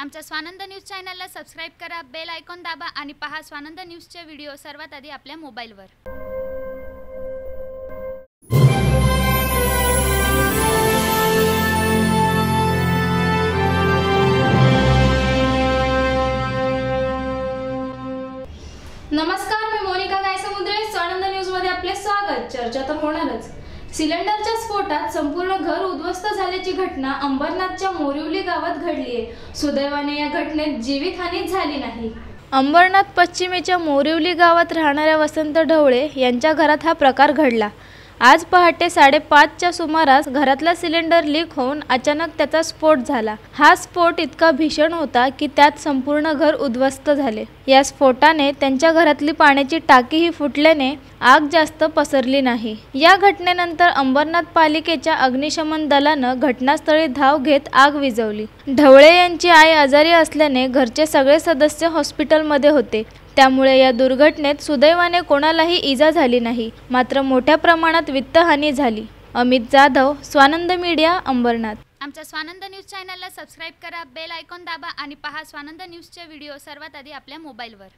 आमच्या स्वानंद न्यूज चॅनलला सबस्क्राईब करा बेल आयकॉन दाबा आणि पहा स्वानंद न्यूजचे व्हिडिओ सर्वात आधी आपल्या मोबाईलवर. नमस्कार मी मोनिका गायसमुद्रे. स्वानंद न्यूजमध्ये आपले स्वागत. चर्चा तर होणारच. सिलेंडरच्या स्फोटात संपूर्ण घर उद्ध्वस्त झाल्याची घटना अंबरनाथच्या मोरिवली गावात घडलीये सुदैवाने या घटनेत जीवितहानी झाली नाही. अंबरनाथ पश्चिमेच्या मोरिवली गावात राहणाऱ्या वसंत ढवळे यांच्या घरात हा प्रकार घडला. आज पहाटे साडेपाचच्या सुमारास घरातला सिलेंडर लीक होऊन अचानक त्याचा स्फोट झाला. हा स्फोट इतका भीषण होता की त्यात संपूर्ण घर उद्ध्वस्त झाले. या स्फोटाने त्यांच्या घरातली पाण्याची टाकीही फुटल्याने आग जास्त पसरली नाही. या घटनेनंतर अंबरनाथ पालिकेच्या अग्निशमन दलानं घटनास्थळी धाव घेत आग विझवली. ढवळे यांची आई आजारी असल्याने घरचे सगळे सदस्य हॉस्पिटलमध्ये होते. त्यामुळे या दुर्घटनेत सुदैवाने कोणालाही इजा झाली नाही. मात्र मोठ्या प्रमाणात वित्तहानी झाली. अमित जाधव स्वानंद मीडिया अंबरनाथ. आमच्या स्वानंद न्यूज चॅनलला सबस्क्राईब करा बेल आयकॉन दाबा आणि पहा स्वानंद न्यूजचे व्हिडिओ सर्वात आधी आपल्या मोबाईलवर.